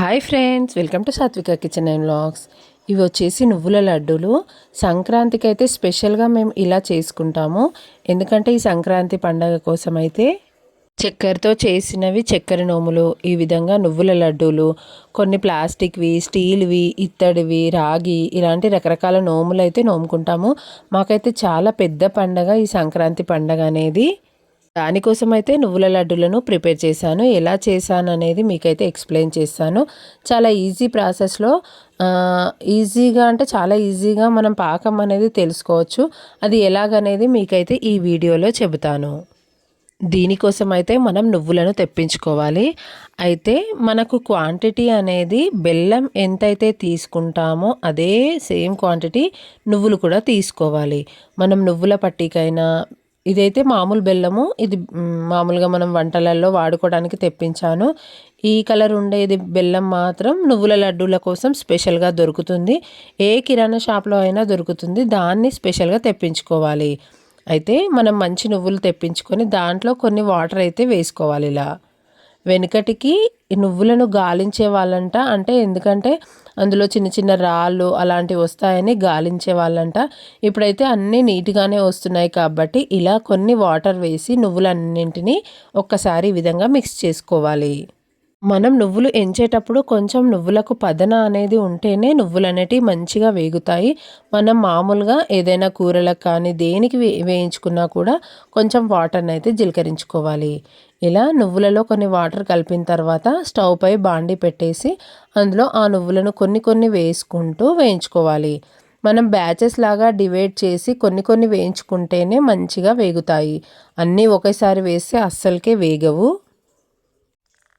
Hi friends welcome to Satvika kitchen and vlogs. ఇవి వచ్చేసి నువ్వుల లడ్డూలు. సంక్రాంతికి అయితే స్పెషల్గా మేము ఇలా చేసుకుంటాము. ఎందుకంటే ఈ సంక్రాంతి పండగ కోసం అయితే చక్కెరతో చేసినవి చక్కెర నోములు ఈ విధంగా నువ్వుల లడ్డూలు కొన్ని ప్లాస్టిక్వి స్టీల్వి ఇత్తడివి రాగి ఇలాంటి రకరకాల నోములు అయితే నోముకుంటాము. మాకైతే చాలా పెద్ద పండగ ఈ సంక్రాంతి పండగ అనేది. దానికోసం అయితే నువ్వుల లడ్డులను ప్రిపేర్ చేశాను. ఎలా చేశాను అనేది మీకైతే ఎక్స్ప్లెయిన్ చేస్తాను. చాలా ఈజీ ప్రాసెస్లో ఈజీగా అంటే చాలా ఈజీగా మనం పాకం అనేది తెలుసుకోవచ్చు. అది ఎలాగనేది మీకైతే ఈ వీడియోలో చెబుతాను. దీనికోసం అయితే మనం నువ్వులను తెప్పించుకోవాలి. అయితే మనకు క్వాంటిటీ అనేది బెల్లం ఎంతైతే తీసుకుంటామో అదే సేమ్ క్వాంటిటీ నువ్వులు కూడా తీసుకోవాలి. మనం నువ్వుల పట్టికైనా ఇదైతే మామూలు బెల్లము. ఇది మామూలుగా మనం వంటలలో వాడుకోవడానికి తెప్పించాను. ఈ కలర్ ఉండేది బెల్లం మాత్రం నువ్వుల లడ్డూల కోసం స్పెషల్గా దొరుకుతుంది. ఏ కిరాణా షాప్లో అయినా దొరుకుతుంది. దాన్ని స్పెషల్గా తెప్పించుకోవాలి. అయితే మనం మంచి నువ్వులు తెప్పించుకొని దాంట్లో కొన్ని వాటర్ అయితే వేసుకోవాలి ఇలా. వెనుకటికి నువ్వులను గాలించే వాళ్ళంట. అంటే ఎందుకంటే అందులో చిన్న చిన్న రాళ్ళు అలాంటివి వస్తాయని గాలించే వాళ్ళంట. ఇప్పుడైతే అన్నీ నీట్గానే వస్తున్నాయి కాబట్టి ఇలా కొన్ని వాటర్ వేసి నువ్వులన్నింటినీ ఒక్కసారి ఈ విధంగా మిక్స్ చేసుకోవాలి. మనం నువ్వులు ఎంచేటప్పుడు కొంచెం నువ్వులకు పదన అనేది ఉంటేనే నువ్వులు అనేటివి మంచిగా వేగుతాయి. మనం మామూలుగా ఏదైనా కూరలకు కానీ దేనికి వేయించుకున్నా కూడా కొంచెం వాటర్ని అయితే జీలకరించుకోవాలి. ఇలా నువ్వులలో కొన్ని వాటర్ కలిపిన తర్వాత స్టవ్ పై బాండి పెట్టేసి అందులో ఆ నువ్వులను కొన్ని కొన్ని వేసుకుంటూ వేయించుకోవాలి. మనం బ్యాచెస్ లాగా డివైడ్ చేసి కొన్ని కొన్ని వేయించుకుంటేనే మంచిగా వేగుతాయి. అన్నీ ఒకేసారి వేస్తే అస్సలకే వేగవు.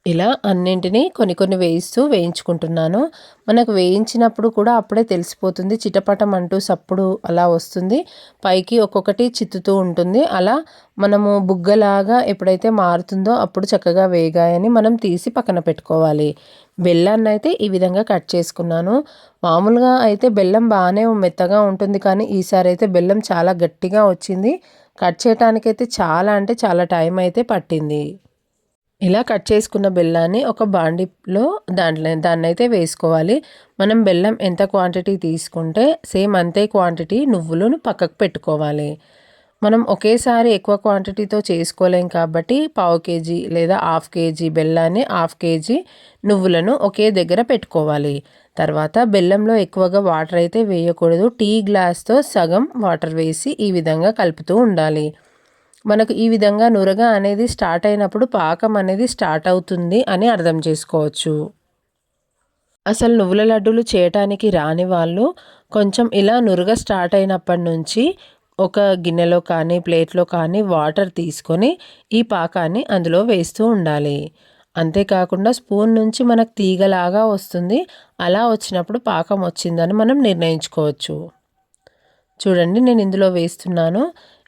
ఇలా అన్నింటినీ కొన్ని కొన్ని వేయిస్తూ వేయించుకుంటున్నాను. మనకు వేయించినప్పుడు కూడా అప్పుడే తెలిసిపోతుంది. చిటపటం అంటూ సప్పుడు అలా వస్తుంది. పైకి ఒక్కొక్కటి చిత్తుతూ ఉంటుంది. అలా మనము బుగ్గలాగా ఎప్పుడైతే మారుతుందో అప్పుడు చక్కగా వేగాయని మనం తీసి పక్కన పెట్టుకోవాలి. బెల్లాన్ని అయితే ఈ విధంగా కట్ చేసుకున్నాను. మామూలుగా అయితే బెల్లం బాగానే మెత్తగా ఉంటుంది కానీ ఈసారి అయితే బెల్లం చాలా గట్టిగా వచ్చింది. కట్ చేయడానికైతే చాలా అంటే చాలా టైం అయితే పట్టింది. ఇలా కట్ చేసుకున్న బెల్లాన్ని ఒక బాండిలో దాంట్లో దాన్ని అయితే వేసుకోవాలి. మనం బెల్లం ఎంత క్వాంటిటీ తీసుకుంటే సేమ్ అంతే క్వాంటిటీ నువ్వులను పక్కకు పెట్టుకోవాలి. మనం ఒకేసారి ఎక్కువ క్వాంటిటీతో చేసుకోలేం కాబట్టి పావు కేజీ లేదా హాఫ్ కేజీ బెల్లాన్ని హాఫ్ కేజీ నువ్వులను ఒకే దగ్గర పెట్టుకోవాలి. తర్వాత బెల్లంలో ఎక్కువగా వాటర్ అయితే వేయకూడదు. టీ గ్లాస్తో సగం వాటర్ వేసి ఈ విధంగా కలుపుతూ ఉండాలి. మనకు ఈ విధంగా నురగ అనేది స్టార్ట్ అయినప్పుడు పాకం అనేది స్టార్ట్ అవుతుంది అని అర్థం చేసుకోవచ్చు. అసలు నువ్వుల లడ్డూలు చేయటానికి రాని వాళ్ళు కొంచెం ఇలా నురగ స్టార్ట్ అయినప్పటి నుంచి ఒక గిన్నెలో కానీ ప్లేట్లో కానీ వాటర్ తీసుకొని ఈ పాకాన్ని అందులో వేస్తూ ఉండాలి. అంతేకాకుండా స్పూన్ నుంచి మనకు తీగలాగా వస్తుంది. అలా వచ్చినప్పుడు పాకం వచ్చిందని మనం నిర్ణయించుకోవచ్చు. చూడండి నేను ఇందులో వేస్తున్నాను.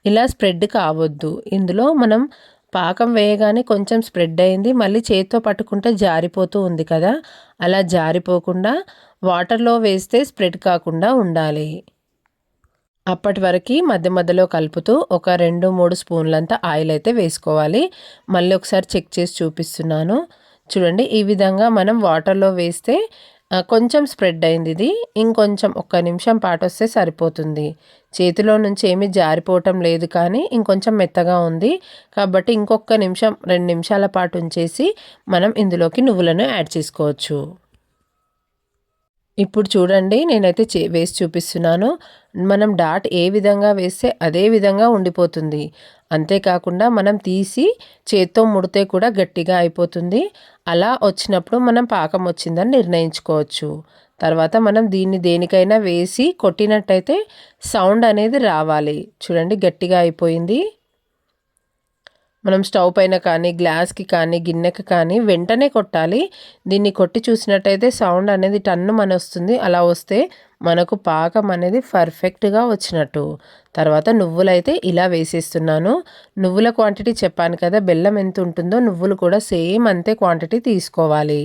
ఇలా స్ప్రెడ్ కావద్దు. ఇందులో మనం పాకం వేయగానే కొంచెం స్ప్రెడ్ అయింది. మళ్ళీ చేతితో పట్టుకుంటే జారిపోతూ ఉంది కదా. అలా జారిపోకుండా వాటర్లో వేస్తే స్ప్రెడ్ కాకుండా ఉండాలి. అప్పటి వరకు మధ్య మధ్యలో కలుపుతూ ఒక రెండు మూడు స్పూన్లంతా ఆయిల్ అయితే వేసుకోవాలి. మళ్ళీ ఒకసారి చెక్ చేసి చూపిస్తున్నాను. చూడండి ఈ విధంగా మనం వాటర్లో వేస్తే కొంచెం స్ప్రెడ్ అయింది ఇది. ఇంకొంచెం ఒక్క నిమిషం పాటు వస్తే సరిపోతుంది. చేతిలో నుంచి ఏమీ జారిపోవటం లేదు కానీ ఇంకొంచెం మెత్తగా ఉంది. కాబట్టి ఇంకొక నిమిషం రెండు నిమిషాల పాటు ఉంచేసి మనం ఇందులోకి నువ్వులను యాడ్ చేసుకోవచ్చు. ఇప్పుడు చూడండి నేనైతే చే వేసి చూపిస్తున్నాను. మనం డాట్ ఏ విధంగా వేస్తే అదే విధంగా ఉండిపోతుంది. అంతేకాకుండా మనం తీసి చేత్తో ముడితే కూడా గట్టిగా అయిపోతుంది. అలా వచ్చినప్పుడు మనం పాకం వచ్చిందని నిర్ణయించుకోవచ్చు. తర్వాత మనం దీన్ని దేనికైనా వేసి కొట్టినట్టయితే సౌండ్ అనేది రావాలి. చూడండి గట్టిగా అయిపోయింది. మనం స్టవ్ పైన కానీ గ్లాస్కి కానీ గిన్నెకి కానీ వెంటనే కొట్టాలి. దీన్ని కొట్టి చూసినట్టయితే సౌండ్ అనేది టన్ను మన వస్తుంది అలా వస్తే మనకు పాకం అనేది పర్ఫెక్ట్గా వచ్చినట్టు. తర్వాత నువ్వులైతే ఇలా వేసేస్తున్నాను. నువ్వుల క్వాంటిటీ చెప్పాను కదా బెల్లం ఎంత ఉంటుందో నువ్వులు కూడా సేమ్ అంతే క్వాంటిటీ తీసుకోవాలి.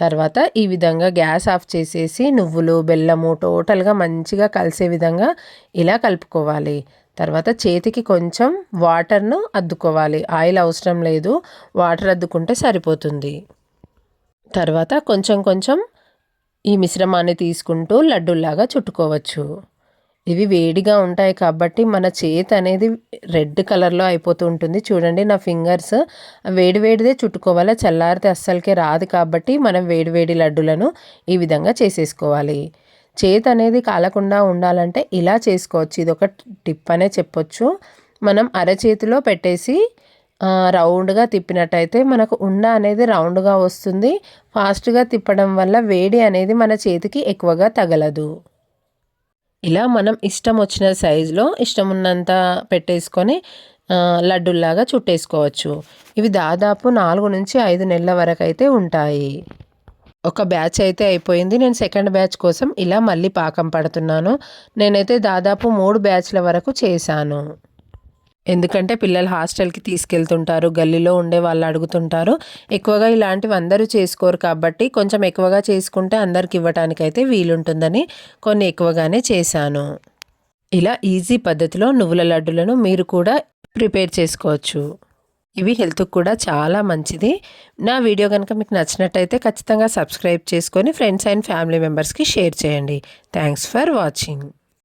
తర్వాత ఈ విధంగా గ్యాస్ ఆఫ్ చేసేసి నువ్వులు బెల్లము టోటల్గా మంచిగా కలిసే విధంగా ఇలా కలుపుకోవాలి. తర్వాత చేతికి కొంచెం వాటర్ను అద్దుకోవాలి. ఆయిల్ అవసరం లేదు. వాటర్ అద్దుకుంటే సరిపోతుంది. తర్వాత కొంచెం కొంచెం ఈ మిశ్రమాన్ని తీసుకుంటూ లడ్డూల్లాగా చుట్టుకోవచ్చు. ఇవి వేడిగా ఉంటాయి కాబట్టి మన చేతి అనేది రెడ్ కలర్లో అయిపోతూ ఉంటుంది. చూడండి నా ఫింగర్స్. వేడి వేడిదే చుట్టుకోవాలి. చల్లారితే అస్సలకే రాదు కాబట్టి మనం వేడి వేడి లడ్డులను ఈ విధంగా చేసేసుకోవాలి. చేతి అనేది కాలకుండా ఉండాలంటే ఇలా చేసుకోవచ్చు. ఇది ఒక టిప్ అనే చెప్పొచ్చు. మనం అరచేతిలో పెట్టేసి రౌండ్గా తిప్పినట్టయితే మనకు ఉండ అనేది రౌండ్గా వస్తుంది. ఫాస్ట్గా తిప్పడం వల్ల వేడి అనేది మన చేతికి ఎక్కువగా తగలదు. ఇలా మనం ఇష్టం వచ్చిన సైజులో ఇష్టం ఉన్నంత పెట్టేసుకొని లడ్డుల్లాగా చుట్టేసుకోవచ్చు. ఇవి దాదాపు నాలుగు నుంచి ఐదు నెలల వరకు అయితే ఉంటాయి. ఒక బ్యాచ్ అయితే అయిపోయింది. నేను సెకండ్ బ్యాచ్ కోసం ఇలా మళ్ళీ పాకం పడుతున్నాను. నేనైతే దాదాపు మూడు బ్యాచ్ల వరకు చేశాను. ఎందుకంటే పిల్లలు హాస్టల్కి తీసుకెళ్తుంటారు గల్లీలో ఉండే వాళ్ళు అడుగుతుంటారు. ఎక్కువగా ఇలాంటివి అందరూ చేసుకోరు కాబట్టి కొంచెం ఎక్కువగా చేసుకుంటే అందరికి ఇవ్వటానికి అయితే వీలుంటుందని కొన్ని ఎక్కువగానే చేశాను. ఇలా ఈజీ పద్ధతిలో నువ్వుల లడ్డులను మీరు కూడా ప్రిపేర్ చేసుకోవచ్చు. ఇవి హెల్త్కి కూడా చాలా మంచిది. నా వీడియో కనుక మీకు నచ్చినట్టయితే ఖచ్చితంగా సబ్స్క్రైబ్ చేసుకొని ఫ్రెండ్స్ అండ్ ఫ్యామిలీ మెంబర్స్కి షేర్ చేయండి. Thanks for watching.